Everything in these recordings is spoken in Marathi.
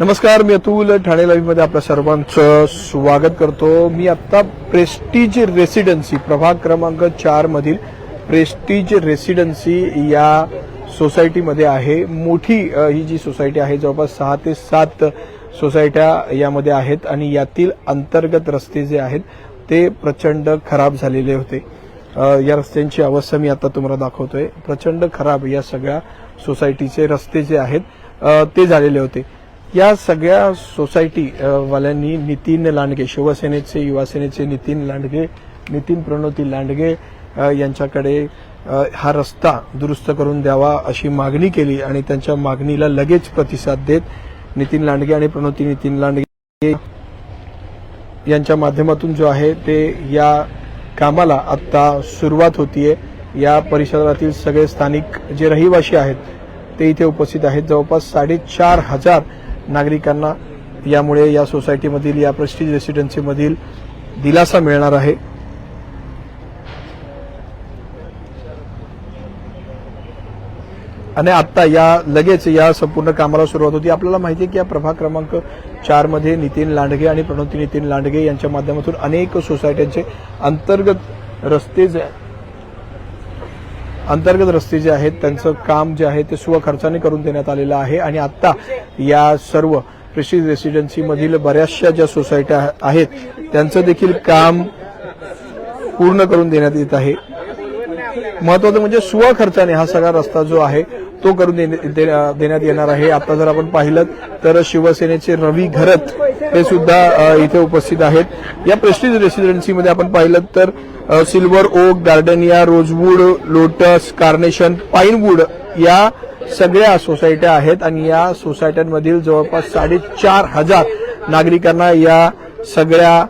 नमस्कार मी अतुल ठाणे लाईव्हमध्ये आपल्या सर्वांचं स्वागत करतो. मी आत्ता प्रेस्टीज रेसिडेन्सी प्रभाग क्रमांक चार मधील प्रेस्टीज रेसिडेन्सी या सोसायटीमध्ये आहे. मोठी ही जी सोसायटी आहे जवळपास सहा ते सात सोसायट्या यामध्ये आहेत आणि यातील अंतर्गत रस्ते जे आहेत ते प्रचंड खराब झालेले होते. या रस्त्यांची अवस्था मी आता तुम्हाला दाखवतोय. प्रचंड खराब या सगळ्या सोसायटीचे रस्ते जे आहेत ते झालेले होते. या सगळ्या सोसायटी वाल्यांनी नितीन लांडगे शिवसेनेचे युवासेनेचे नितीन लांडगे नितीन प्रणोती लांडगे यांच्याकडे हा रस्ता दुरुस्त करून द्यावा अशी मागणी केली आणि त्यांच्या मागणीला लगेच प्रतिसाद देत नितीन लांडगे आणि प्रणोती नितीन लांडगे यांच्या माध्यमातून जो आहे ते या कामाला आता सुरुवात होतीये. या परिसरातील सगळे स्थानिक जे रहिवासी आहेत ते इथे उपस्थित आहेत. जवळपास साडेचार हजार नागरिकांना यामुळे या सोसायटीमधील या प्रेस्टीज रेसिडेन्सीमधील दिलासा मिळणार आहे. आणि आत्ता या लगेच या संपूर्ण कामाला सुरुवात होती. आपल्याला माहिती आहे की या प्रभाग क्रमांक चारमध्ये नितीन लांडगे आणि प्रणोती नितीन लांडगे यांच्या माध्यमातून अनेक सोसायट्यांचे अंतर्गत रस्ते जे अंतर्गत रस्ते जे आहेत त्यांचं काम जे आहे ते स्वखर्चाने करून देण्यात आलेलं आहे. आणि आता या सर्व प्रेस्टीज रेसिडेन्सीमधील बऱ्याचशा ज्या सोसायट्या आहेत त्यांचं देखील काम पूर्ण करून देण्यात येत आहे. महत्वाचं म्हणजे स्वखर्चाने हा सगळा रस्ता जो आहे तो करून देण्यात येणार आहे. आता जर आपण पाहिलं तर शिवसेनेचे रवी घरत हे सुद्धा इथे उपस्थित आहेत. या प्रेस्टीज रेसिडेन्सीमध्ये आपण पाहिलं तर silver oak gardenia rosewood lotus carnation pinewood या सगळ्या सोसायट्या आहेत आणि या सोसायट्यांमधील जवळपास साडेचार हजार नागरिकांना या सगळ्या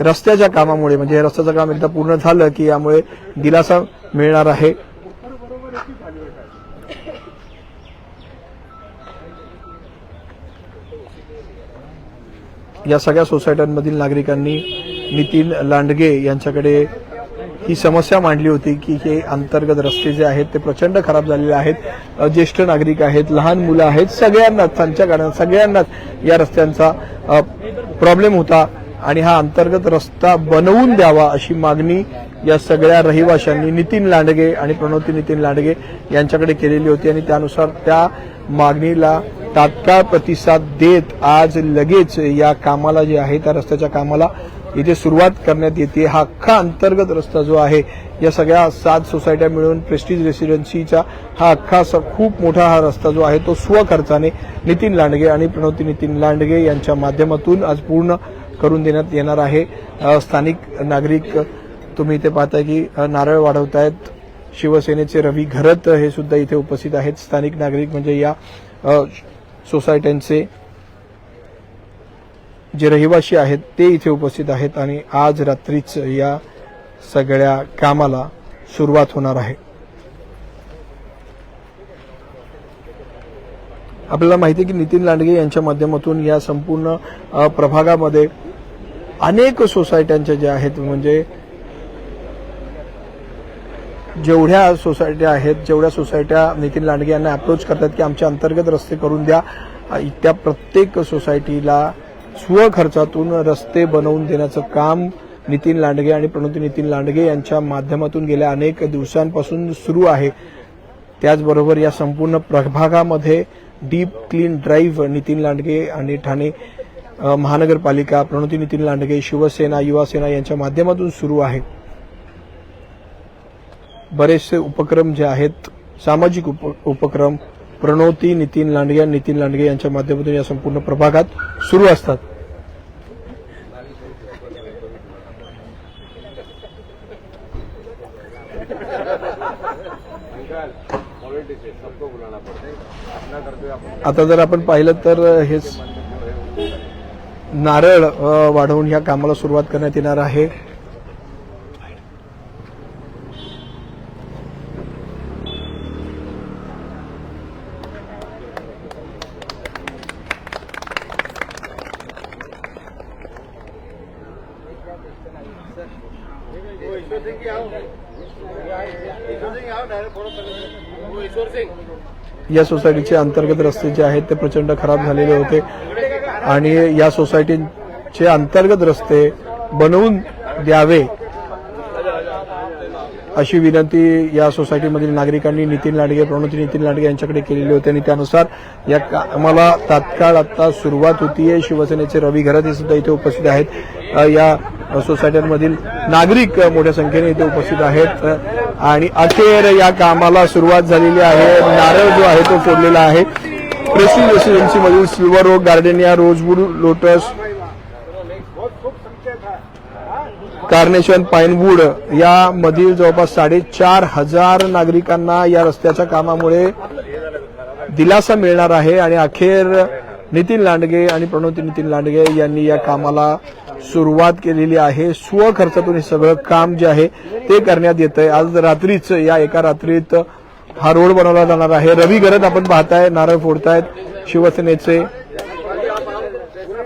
रस्त्याच्या कामामुळे म्हणजे रस्त्याचं काम एकदा पूर्ण झालं की यामुळे दिलासा मिळणार आहे. या सगळ्या सोसायट्यांमधील नागरिकांनी नितीन लांडगे यांच्याकडे ही समस्या मांडली होती की हे अंतर्गत रस्ते जे आहेत ते प्रचंड खराब झालेले आहेत. ज्येष्ठ नागरिक आहेत लहान मुलं आहेत सगळ्यांनाच त्यांच्या गाड्या सगळ्यांनाच या रस्त्यांचा प्रॉब्लेम होता आणि हा अंतर्गत रस्ता बनवून द्यावा अशी मागणी या सगळ्या रहिवाशांनी नितीन लांडगे आणि प्रणोती नितीन लांडगे यांच्याकडे केलेली होती आणि त्यानुसार त्या मागणीला तात्काळ प्रतिसाद देत आज लगेच या कामाला जे आहे त्या रस्त्याच्या कामाला इथे सुरुवात करण्यात येते. हा अख्खा अंतर्गत रस्ता जो आहे या सगळ्या सात सोसायट्या मिळून प्रेस्टीज रेसिडेन्सीचा हा अख्खा असा खूप मोठा हा रस्ता जो आहे तो स्वखर्चाने नितीन लांडगे आणि प्रणवती नितीन लांडगे यांच्या माध्यमातून आज पूर्ण करून देण्यात येणार आहे. स्थानिक नागरिक तुम्ही इथे पाहताय की नारळ वाढवतायत. शिवसेनेचे रवी घरत हे सुद्धा इथे उपस्थित आहेत. स्थानिक नागरिक म्हणजे या सोसायट्यांचे जे रहिवासी आहेत ते इथे उपस्थित आहेत आणि आज रात्रीच या सगळ्या कामाला सुरुवात होणार आहे. आपल्याला माहिती आहे की नितीन लांडगे यांच्या माध्यमातून या संपूर्ण प्रभागामध्ये अनेक सोसायट्यांच्या ज्या आहेत म्हणजे जेवढ्या सोसायट्या आहेत जेवढ्या सोसायट्या नितीन लांडगे यांना अप्रोच करतात की आमच्या अंतर्गत रस्ते करून द्या. त्या प्रत्येक सोसायटीला स्वखर्चातून रस्ते बनवून देण्याचं काम नितीन लांडगे आणि प्रणोती नितीन लांडगे यांच्या माध्यमातून गेल्या अनेक दिवसांपासून सुरू आहे. त्याचबरोबर या संपूर्ण प्रभागामध्ये deep clean drive Nitin Landge आणि ठाणे महानगरपालिका प्रणोती नितीन लांडगे शिवसेना युवासेना यांच्या माध्यमातून सुरू आहे. बरेचसे उपक्रम जे आहेत सामाजिक उप उपक्रम प्रणोती नितीन लांडगे आणि नितीन लांडगे यांच्या माध्यमातून या संपूर्ण प्रभागात सुरू असतात. आता जर आपण पाहिलं तर हे नारळ वाढवून ह्या कामाला सुरुवात करण्यात येणार आहे. या सोसायटीचे अंतर्गत रस्ते जे आहेत ते प्रचंड खराब झालेले होते. आणि या सोसायटीचे अंतर्गत रस्ते बनवून द्यावे अशी विनंती या सोसायटीमधील नागरिकांनी नितीन लांडगे प्रणोती नितीन लांडगे यांच्याकडे केलेली होती. आणि त्यानुसार या कामाला तात्काळ आता सुरुवात होतीये शिवसेनेचे रवी घरत हे सुद्धा इथे उपस्थित आहेत. या सोसायट्यांमधील नागरिक मोठ्या संख्येने इथे उपस्थित आहेत. आणि अखेर या कामाला सुरुवात झालेली आहे. नारळ जो आहे तो फोडलेला आहे. Prestige रेसिडेन्सीमधील silver road gardenia rosewood lotus carnation pinewood यामधील जवळपास साडेचार हजार नागरिकांना या रस्त्याच्या कामामुळे दिलासा मिळणार आहे. आणि अखेर नितीन लांडगे आणि प्रणोती नितीन लांडगे यांनी या कामाला सुरुवात केलेली आहे. स्वखर्चातून हे सगळं काम जे आहे ते करण्यात येत आहे आज रात्रीच या एका रात्रीत हा रोड बनवला जाणार आहे. रवी गरज आपण पाहताय नारळ फोडतायत शिवसेनेचे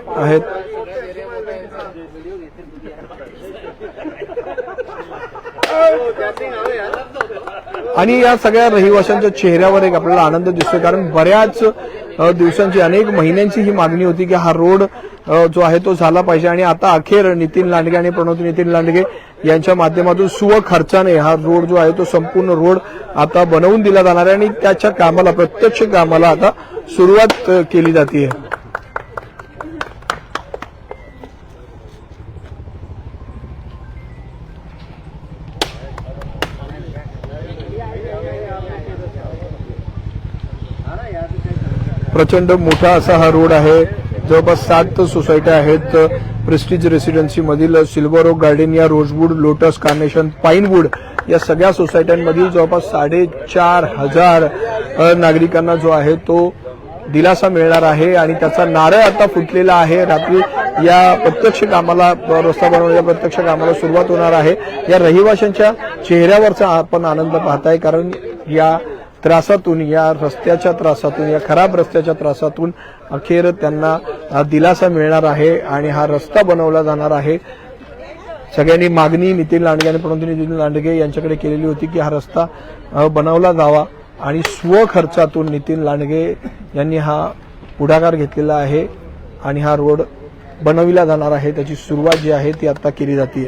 आहेत. आणि या सगळ्या रहिवाशांच्या चेहऱ्यावर एक आपल्याला आनंद दिसतोय कारण बऱ्याच दिवसांची अनेक महिन्यांची ही मागणी होती की हा रोड जो आहे तो झाला पाहिजे. आणि आता अखेर नितीन लांडगे आणि प्रणोती नितीन लांडगे यांच्या माध्यमातून स्वखर्चाने हा रोड जो आहे तो संपूर्ण रोड आता बनवून दिला जाणार आहे. आणि त्याच्या कामाला प्रत्यक्ष कामाला आता सुरुवात केली जाते प्रचंड मोठा असा हा रोड आहे. जवळपास सात सोसायट्या आहेत. प्रेस्टिज रेसिडेन्सी मधील silver oak gardenia rosewood lotus carnation pinewood या सगळ्या सोसायट्यांमधील जवळपास साडेचार हजार नागरिकांना जो आहे तो दिलासा मिळणार आहे आणि त्याचा नारळ आता फुटलेला आहे. रात्री या प्रत्यक्ष कामाला रस्ता बनवण्याच्या प्रत्यक्ष कामाला सुरुवात होणार आहे. या रहिवाशांच्या चेहऱ्यावरचा आपण आनंद पाहताय कारण या त्रासातून या रस्त्याच्या त्रासातून या खराब रस्त्याच्या त्रासातून अखेर त्यांना दिलासा मिळणार आहे आणि हा रस्ता बनवला जाणार आहे. सगळ्यांनी मागणी नितीन लांडगे आणि प्रणोती नितीन लांडगे यांच्याकडे केलेली होती की हा रस्ता बनवला जावा आणि स्वखर्चातून नितीन लांडगे यांनी हा पुढाकार घेतलेला आहे आणि हा रोड बनविला जाणार आहे. त्याची सुरुवात जी आहे ती आता केली जाते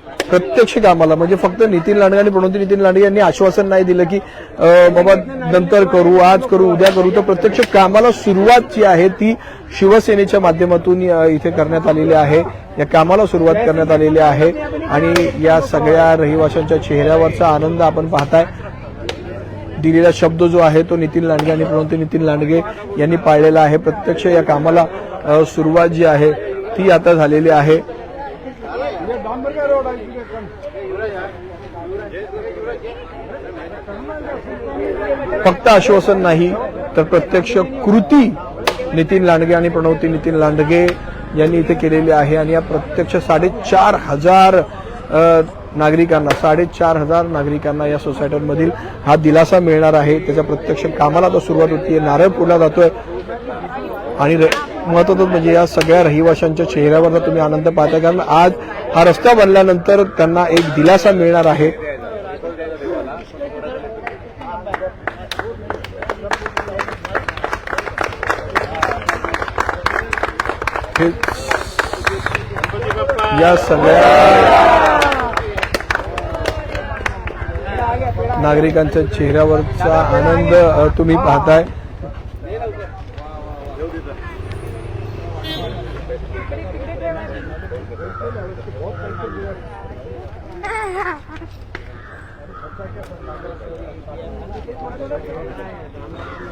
प्रत्यक्ष कामाला. म्हणजे फक्त नितीन लांडगे आणि प्रणोती नितीन लांडगे यांनी आश्वासन नाही दिलं की बाबा नंतर करू आज करू उद्या करू. तर प्रत्यक्ष कामाला सुरुवात जी आहे ती शिवसेनेच्या माध्यमातून इथे करण्यात आलेली आहे. या कामाला सुरुवात करण्यात आलेली आहे. आणि या सगळ्या रहिवाशांच्या चेहऱ्यावरचा आनंद आपण पाहताय. दिलेला शब्द जो आहे तो नितीन लांडगे आणि प्रणोती नितीन लांडगे यांनी पाळलेला आहे. प्रत्यक्ष या कामाला सुरुवात जी आहे ती आता झालेली आहे ये डांबर का रोड है इसके कम फक्त आश्वासन नाही तर प्रत्यक्ष कृती नितीन लांडगे आणि प्रणवती नितीन लांडगे यांनी इथे केलेली आहे. आणि या प्रत्यक्ष साडेचार हजार नागरिकांना साडेचार हजार नागरिकांना या सोसायट्यांमधील हा दिलासा मिळणार आहे. त्याच्या प्रत्यक्ष कामाला आता सुरुवात होतीये. नारळ पुरला जातोय. आणि महत्वाचं म्हणजे या सगळ्या रहिवाशांच्या चेहऱ्यावर तुम्ही आनंद पाहता कारण आज हा रस्ता बनल्यानंतर त्यांना एक दिलासा मिळणार आहे. हे या सगळ्या नागरिकांच्या चेहऱ्यावरचा आनंद तुम्ही पाहताय.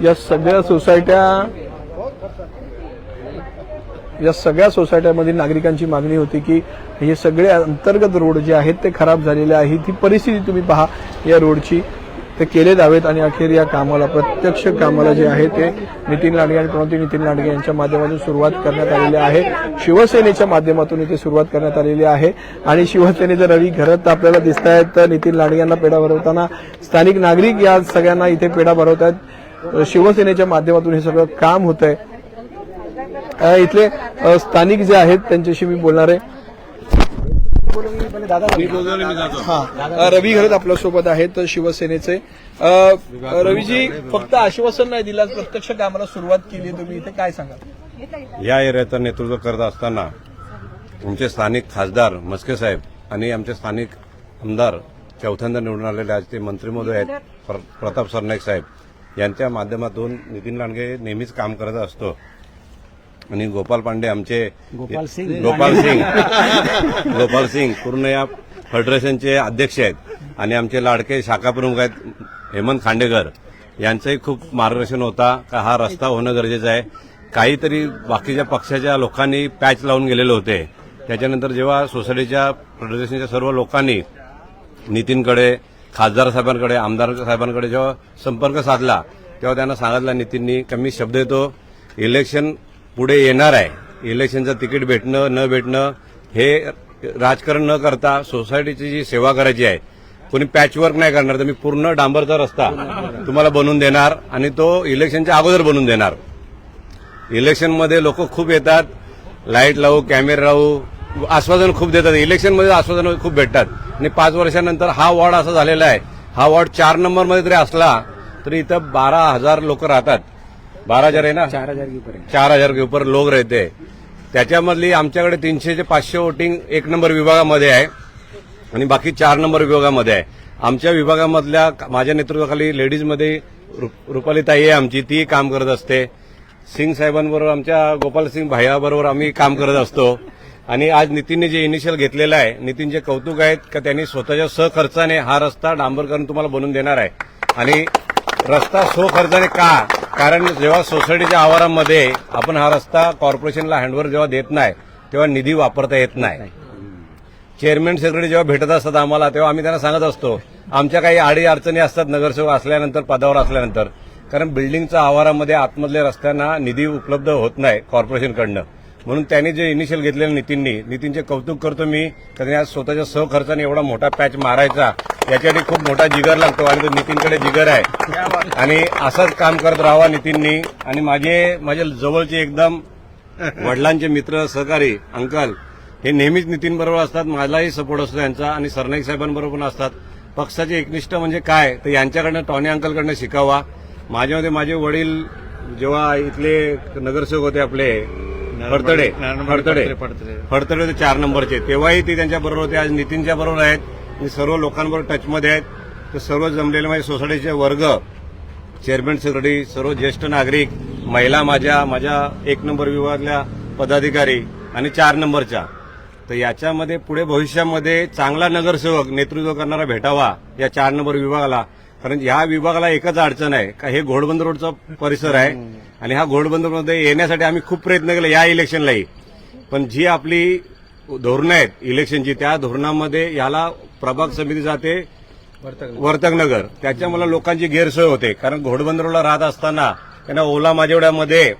या सगळ्या सोसायट्या या सगळ्या सोसायट्यामधील नागरिकांची मागणी होती की हे सगळे अंतर्गत रोड जे आहेत ते खराब झालेले आहेत. ही परिस्थिती तुम्ही पहा या रोडची ते केले जावेत आणि अखेर या कामाला प्रत्यक्ष कामाला जे आहे ते नितीन लांडगे आणि प्रणती नितीन लांडगे यांच्या माध्यमातून सुरुवात करण्यात आलेली आहे. शिवसेनेच्या माध्यमातून इथे सुरुवात करण्यात आलेली आहे. आणि शिवसेनेचे रवी घरत आपल्याला दिसत आहेत तर नितीन लांडगे यांना पेढा भरवताना स्थानिक नागरिक या सगळ्यांना इथे पेढा भरवत आहेत शिवसेनेच्या माध्यमातून हे सगळं काम होत आहे इथले स्थानिक जे आहेत त्यांच्याशी मी बोलणार आहे. हा रवी घरत आपल्यासोबत आहेत शिवसेनेचे. रवीजी फक्त आश्वासन नाही दिलं प्रत्यक्ष कामाला सुरुवात केली तुम्ही. इथे काय सांगा या एरियाचं नेतृत्व करत असताना तुमचे स्थानिक खासदार मस्के साहेब आणि आमचे स्थानिक आमदार चौथ्यांदा निवडून आलेले आज ते मंत्री महोदय आहेत प्रताप सरनाईक साहेब. यांच्या माध्यमातून नितीन लांडगे नेहमीच काम करत असतो. आणि गोपाल पांडे आमचे गोपाल सिंग. गोपाल सिंग. गोपाल सिंग पूर्ण या फेडरेशनचे अध्यक्ष आहेत. आणि आमचे लाडके शाखा प्रमुख आहेत हेमंत खांडेकर. यांचंही खूप मार्गदर्शन होता का हा रस्ता होणं गरजेचं आहे. काहीतरी बाकीच्या पक्षाच्या लोकांनी पॅच लावून गेलेले होते. त्याच्यानंतर जेव्हा सोसायटीच्या फेडरेशनच्या सर्व लोकांनी नितीनकडे खासदार साहेबांकडे आमदार साहेबांकडे जेव्हा संपर्क साधला तेव्हा त्यांना सांगितलं नितीननी का मी शब्द येतो इलेक्शन पुढे येणार आहे. इलेक्शनचं तिकीट भेटणं न भेटणं हे राजकारण न करता सोसायटीची जी सेवा करायची आहे कोणी पॅचवर्क नाही करणार. तर मी पूर्ण डांबरचा रस्ता तुम्हाला बनवून देणार आणि तो इलेक्शनच्या अगोदर बनवून देणार. इलेक्शनमध्ये लोक खूप येतात. लाइट लावू कॅमेरा लावू आश्वासन खूप देतात. इलेक्शनमध्ये आश्वासन खूप भेटतात. आणि पाच वर्षानंतर हा वॉर्ड असा झालेला आहे. हा वॉर्ड चार नंबरमध्ये जरी असला तरी इथं बारा हजार लोक राहतात. बारा हजार आहे ना? चार हजार की ऊपर चार हजार के ऊपर लोक राहते. त्याच्यामधली आमच्याकडे तीनशे ते पाचशे वोटिंग एक नंबर विभागामध्ये आहे. आणि बाकी चार नंबर विभागामध्ये आहे. आमच्या विभागामधल्या माझ्या नेतृत्वाखाली लेडीजमध्ये रु- रुपाली ताई आहे आमची. ती काम करत असते. सिंग साहेबांबरोबर आमच्या गोपाल सिंग भाईयाबरोबर आम्ही काम करत असतो. आणि आज नितीनने जे इनिशियल घेतलेलं आहे नितीनचे कौतुक आहेत का त्यांनी स्वतःच्या सहखर्चाने हा रस्ता डांबरकरण तुम्हाला बनवून देणार आहे. आणि रस्ता स्वखर्चाने का? कारण जेव्हा सोसायटीच्या आवारामध्ये आपण हा रस्ता कॉर्पोरेशनला हँडओव्हर जेव्हा देत नाही तेव्हा निधी वापरता येत नाही. चेअरमॅन सेक्रेटरी जेव्हा भेटत असतात आम्हाला तेव्हा आम्ही त्यांना सांगत असतो आमच्या काही आडी अडचणी असतात नगरसेवक असल्यानंतर पदावर असल्यानंतर. कारण बिल्डिंगच्या आवारामध्ये आतमधल्या रस्त्यांना निधी उपलब्ध होत नाही कॉर्पोरेशनकडनं म्हणून त्यांनी जे इनिशियल घेतलेलं नितीननी नितीनचे कौतुक करतो मी तर त्यांनी आज स्वतःच्या सहखर्चाने एवढा मोठा पॅच मारायचा याच्यासाठी खूप मोठा जिगर लागतो आणि तो नितीनकडे जिगर आहे. आणि असंच काम करत राहावा नितीननी. आणि माझे माझे जवळचे एकदम वडिलांचे मित्र सहकारी अंकल हे नेहमीच नितीन बरोबर असतात माझाही सपोर्ट असतो यांचा आणि सरनाईक साहेबांबरोबर पण असतात. पक्षाचे एकनिष्ठ म्हणजे काय? तर यांच्याकडनं टॉनी अंकलकडनं शिकावा. माझ्यामध्ये माझे वडील जेव्हा इथले नगरसेवक होते आपले फडतडे फडतडे फडतडे होते चार नंबरचे. तेव्हाही ते त्यांच्या बरोबर होते आज नितीनच्या बरोबर आहेत. आणि सर्व लोकांबरोबर टचमध्ये आहेत. तर सर्व जमलेले माझे सोसायटीचे वर्ग चेअरमॅन सेक्रेटरी सर्व ज्येष्ठ नागरिक महिला माझ्या माझ्या एक नंबर विभागातल्या पदाधिकारी आणि चार नंबरच्या. तर याच्यामध्ये पुढे भविष्यामध्ये चांगला नगरसेवक नेतृत्व करणारा भेटावा या चार नंबर विभागाला कारण ह्या विभागाला एकच अडचण आहे. का हे घोडबंद रोडचा परिसर आहे आणि हा घोडबंदरमध्ये येण्यासाठी आम्ही खूप प्रयत्न केले या इलेक्शनलाही. पण जी आपली धोरणं आहेत इलेक्शनची त्या धोरणामध्ये याला प्रभाग समिती जाते वर्तकनगर. त्याच्या मला लोकांची गैरसोय होते. कारण घोडबंदरला राहत असताना त्यांना ओला माजेवड्यामध्ये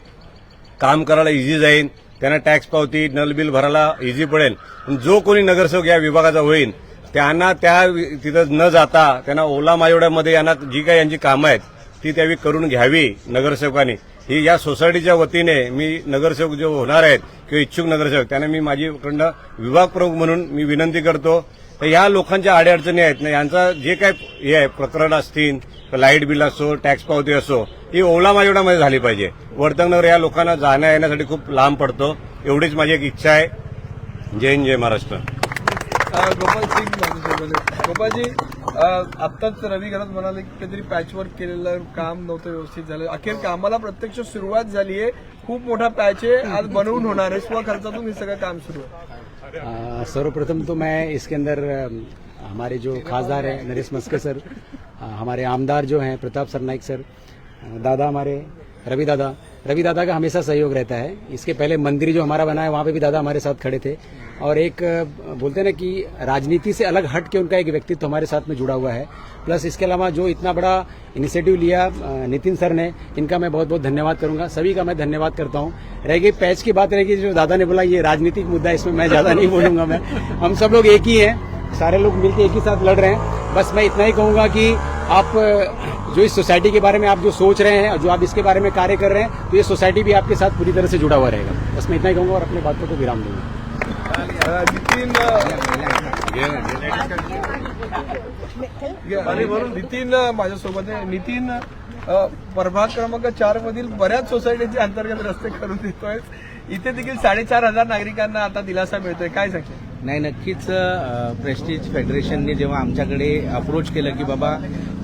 काम करायला इझी जाईल त्यांना टॅक्स पावती नल बिल भरायला इझी पडेल. जो कोणी नगरसेवक या विभागाचा होईल त्यांना त्या तिथं न जाता त्यांना ओला मायोड्यामध्ये यांना जी काही यांची कामं आहेत ती त्यावेळी करून घ्यावी नगरसेवकांनी. ही या सोसायटीच्या वतीने मी नगरसेवक जे होणार आहेत किंवा इच्छुक नगरसेवक त्यांना मी माझीकडनं विभाग प्रमुख म्हणून मी विनंती करतो. तर या लोकांच्या अडीअडचणी आहेत ना यांचा जे काय हे आहे प्रकरण असतील लाइट बिल असो टॅक्स पावती असो ही ओला मायोड्यामध्ये झाली पाहिजे. वर्तकनगर या लोकांना जाण्या येण्यासाठी खूप लांब पडतो. एवढीच माझी एक इच्छा आहे. जय हिंद जय महाराष्ट्र. गोपाल सिंग माझ्यासोबत गोपालजी आत्ताच रवी घरात म्हणाले की काहीतरी पॅचवर्क केलेलं काम नव्हतं व्यवस्थित झालं. अखेर कामाला प्रत्यक्ष सुरुवात झाली आहे. खूप मोठा पॅच आहे. आज बनवून होणार आहे. स्वखर्चातून हे सगळं काम सुरू सर्वप्रथम तो मैं इसके अंदर हमारे जो खासदार हैं नरेश मस्के सर हमारे आमदार जो हैं प्रताप सरनाइक सर दादा हमारे रवि दादा रवि दादा का हमेशा सहयोग रहता है। इसके पहले मंदिर जो हमारा बना है, वहाँ पे भी दादा हमारे साथ खड़े थे। और एक बोलते ना कि राजनीति से अलग हट के उनका एक व्यक्तित्व हमारे साथ में जुड़ा हुआ है। प्लस इसके अलावा जो इतना बड़ा इनिशिएटिव लिया नितिन सर ने, इनका मैं बहुत बहुत धन्यवाद करूँगा। सभी का मैं धन्यवाद करता हूँ। रह गई पैच की बात रहेगी जो दादा ने बोला, ये राजनीतिक मुद्दा इसमें मैं ज़्यादा नहीं बोलूँगा मैं। हम सब लोग एक ही हैं, सारे लोग मिलकर एक ही साथ लड़ रहे हैं। बस मैं इतना ही कहूँगा कि आप, जो इस सोसाइटी के बारे में आप जो सोच रहे हैं और जो आप इसके बारे में कार्य कर रहे हैं तो ये सोसाइटी भी आपके साथ पूरी तरह से जुड़ा हुआ रहेगा। बस मैं इतना ही कहूँगा और अपने बातों को विराम दूँगा। नितीन नितीन, माझ्यासोबत प्रभाग क्रमांक चार मधील बऱ्याच सोसायटीचे अंतर्गत रस्ते करून देतोय. इथे देखील साडेचार हज़ार नागरिकांना आता दिलासा मिळतोय. काय नाही नक्कीच प्रेस्टीज फेडरेशनने जेव्हा आमच्याकडे अप्रोच केलं की बाबा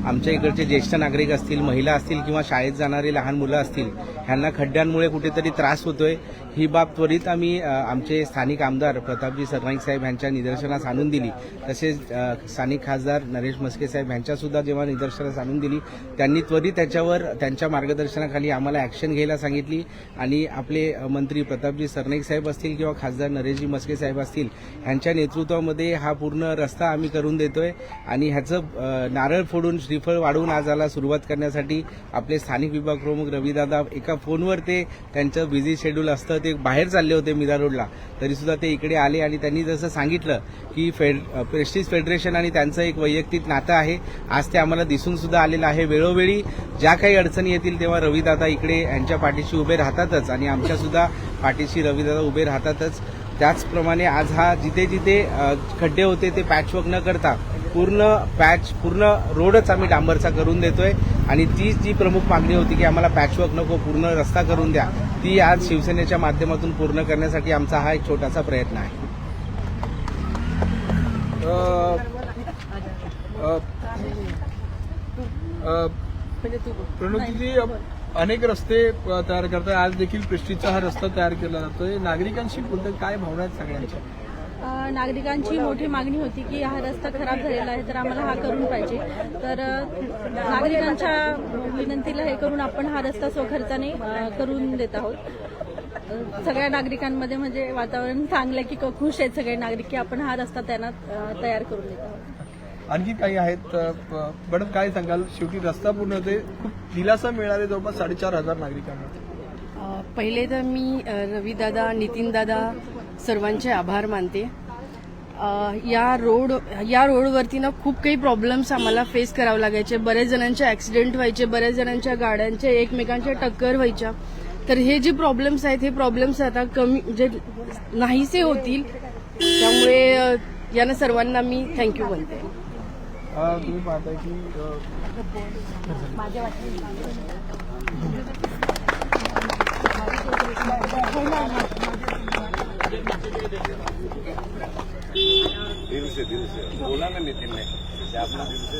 आमच्या इकडचे ज्येष्ठ नागरिक असतील महिला असतील किंवा शाळेत जाणारी लहान मुलं असतील ह्यांना खड्ड्यांमुळे कुठेतरी त्रास होतोय. ही बाब त्वरित आम्ही आमचे स्थानिक आमदार प्रतापजी सरनाईक साहेब यांच्या निदर्शनास आणून दिली. तसेच स्थानिक खासदार नरेश मस्के साहेब यांच्यासुद्धा जेव्हा निदर्शनास आणून दिली त्यांनी त्वरित त्याच्यावर त्यांच्या मार्गदर्शनाखाली आम्हाला ऍक्शन घ्यायला सांगितली. आणि आपले मंत्री प्रतापजी सरनाईक साहेब असतील किंवा खासदार नरेशजी मस्के साहेब असतील ह्यांच्या नेतृत्वामध्ये हा पूर्ण रस्ता आम्ही करून देतोय. आणि ह्याचं नारळ फोडून श्रीफळ वाढवून आजाला सुरुवात करण्यासाठी आपले स्थानिक विभाग प्रमुख रविदादा एका फोनवर ते त्यांचं बिझी शेड्यूल असतं ते बाहेर चालले होते मिरा रोडला. तरीसुद्धा ते इकडे आले आणि त्यांनी जसं सांगितलं की फेड प्रेस्टिज फेडरेशन आणि त्यांचं एक वैयक्तिक नातं आहे. आज ते आम्हाला दिसून सुद्धा आलेलं आहे. वेळोवेळी ज्या काही अडचणी येतील तेव्हा रविदादा इकडे यांच्या पाठीशी उभे राहतातच आणि आमच्या सुद्धा पाठीशी रविदादा उभे राहतातच. त्याचप्रमाणे आज हा जिथे जिथे खड्डे होते ते पॅचवर्क न करता पूर्ण पॅच पूर्ण रोडच आम्ही डांबरचा करून देतोय. आणि ती जी प्रमुख मागणी होती की आम्हाला पॅचवर्क नको पूर्ण रस्ता करून द्या ती आज शिवसेनेच्या माध्यमातून पूर्ण करण्यासाठी आमचा हा एक छोटासा प्रयत्न आहे. अ, अनेक रस्ते तयार करतात आज देखील प्रेस्टीजचा हा रस्ता तयार केला जातोय. नागरिकांशी बोलतात काय भावना आहेत सगळ्यांच्या? नागरिकांची मोठी मागणी होती की हा रस्ता खराब झालेला आहे तर आम्हाला हा करून पाहिजे. तर नागरिकांच्या विनंतीला हे करून आपण हा रस्ता स्वखर्चाने करून देत आहोत. सगळ्या नागरिकांमध्ये म्हणजे वातावरण चांगलं आहे की क- खुश आहेत सगळे नागरिक की आपण हा रस्ता त्यांना तयार करून देत आहोत. आणखी काही आहेत मॅडम काय सांगाल? शेवटी रस्ता पूर्ण होते खूप दिलासा मिळाले जवळपास साडेचार हजार नागरिकांना. पहिले तर मी रवीदादा नितीनदादा सर्वांचे आभार मानते. या रोड या रोडवरती ना खूप काही प्रॉब्लेम्स आम्हाला फेस करावे लागायचे. बऱ्याच जणांचे ऍक्सिडेंट व्हायचे बऱ्याच जणांच्या गाड्यांच्या एकमेकांच्या टक्कर व्हायच्या. तर हे जे प्रॉब्लेम्स आहेत हे प्रॉब्लेम्स आता कमी म्हणजे नाहीसे होतील त्यामुळे यांना सर्वांना मी थँक्यू म्हणते. तुम्ही पाहताय की दिल से दिल से बोला ना नितिन ने कि आपने दिल से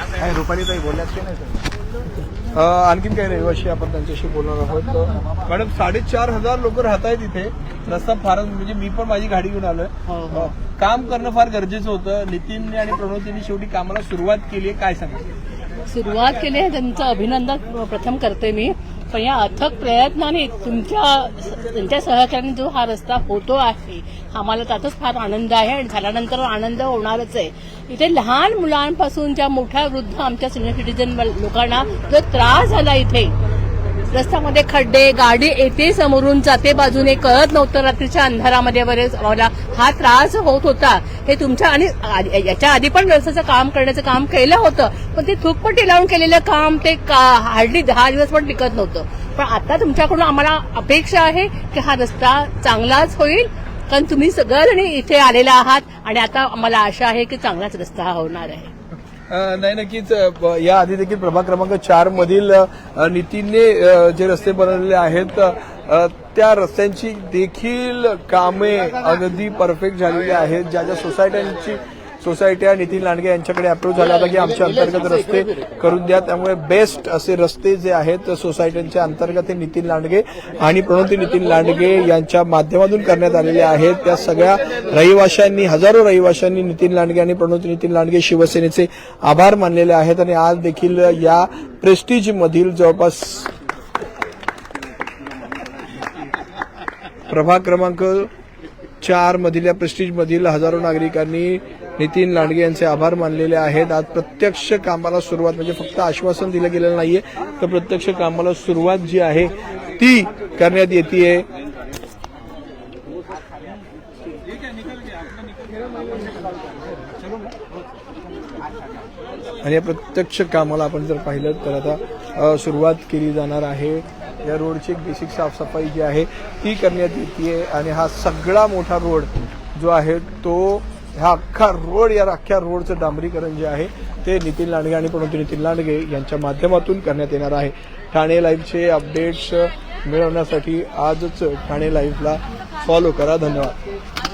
काय रुपालीताई बोलल्यात की नाही अ, आणखीन काही रहिवाशी आपण त्यांच्याशी बोलणार आहोत. मॅडम साडेचार हजार लोक राहत आहेत इथे. रस्ता फारच म्हणजे मी पण माझी गाडी घेऊन आलोय. अ, काम करणं फार गरजेचं होतं. नितीनने आणि प्रणोतीने शेवटी कामाला सुरुवात केली आहे. काय सांगा सुरुवात केली आहे. त्यांचं अभिनंदन प्रथम करते मी. पण या अथक प्रयत्नाने तुमच्या तुमच्या सहकार्याने जो हा रस्ता होतो आहे आम्हाला त्यातच फार आनंद आहे आणि झाल्यानंतर आनंद होणारच आहे. इथे लहान मुलांपासून त्या मोठ्या वृद्ध आमच्या सिनियर सिटीजन लोकांना जो त्रास झाला इथे रस्त्यामध्ये खड्डे गाडी येते समोरून जाते बाजूने कळत नव्हतं. रात्रीच्या अंधारामध्ये बरेच आम्हाला हा त्रास होत होता. हे तुमच्या आणि आ- याच्या आधी पण रस्त्याचं काम करण्याचं काम केलं होतं. पण ते थुकपट्टी लावून केलेलं काम ते हार्डली दहा दिवस पण टिकत नव्हतं. पण आता तुमच्याकडून आम्हाला अपेक्षा आहे की हा रस्ता चांगलाच होईल. कारण तुम्ही सगळ्याजणी इथे आलेला आहात आणि आता आम्हाला आशा आहे की चांगलाच रस्ता हा होणार आहे. नाही नक्कीच या आधी देखील प्रभाग क्रमांक चार मधील नितीनने जे रस्ते बनवलेले आहेत त्या रस्त्यांची देखील कामे अगदी परफेक्ट झालेली आहेत. ज्या ज्या सोसायट्यांची सोसायट्या नितीन लांडगे यांच्याकडे अप्रोच झाला होता की आमच्या अंतर्गत रस्ते करून द्या. त्यामुळे बेस्ट असे रस्ते जे आहेत सोसायट्यांच्या अंतर्गत हे नितीन लांडगे आणि प्रणोती नितीन लांडगे यांच्या माध्यमातून करण्यात आलेले आहेत. त्या सगळ्या रहिवाशांनी हजारो रहिवाशांनी नितीन लांडगे आणि प्रणोती नितीन लांडगे शिवसेनेचे आभार मानलेले आहेत आणि आज देखील या प्रेस्टिज मधील जवळपास प्रभाग क्रमांक चार मधील या प्रेस्टिज मधील हजारो नागरिकांनी नितीन लांडगे यांचे आभार मानलेले आहेत. आज प्रत्यक्ष कामाला सुरुवात म्हणजे फक्त आश्वासन दिलं गेलेलं नाहीये तर प्रत्यक्ष कामाला सुरुवात जी आहे ती करण्यात येते आणि या प्रत्यक्ष कामाला आपण जर पाहिलं तर आता सुरुवात केली जाणार आहे. या रोडची एक बेसिक साफसफाई जी आहे ती करण्यात येते आणि हा सगळा मोठा रोड जो आहे तो ह्या अख्खा रोड या अख्ख्या रोडचं डांबरीकरण जे आहे ते नितीन लांडगे आणि प्रणोती नितीन लांडगे यांच्या माध्यमातून करण्यात येणार आहे. ठाणे लाईव्हचे अपडेट्स मिळवण्यासाठी आजच ठाणे लाईव्हला फॉलो करा. धन्यवाद.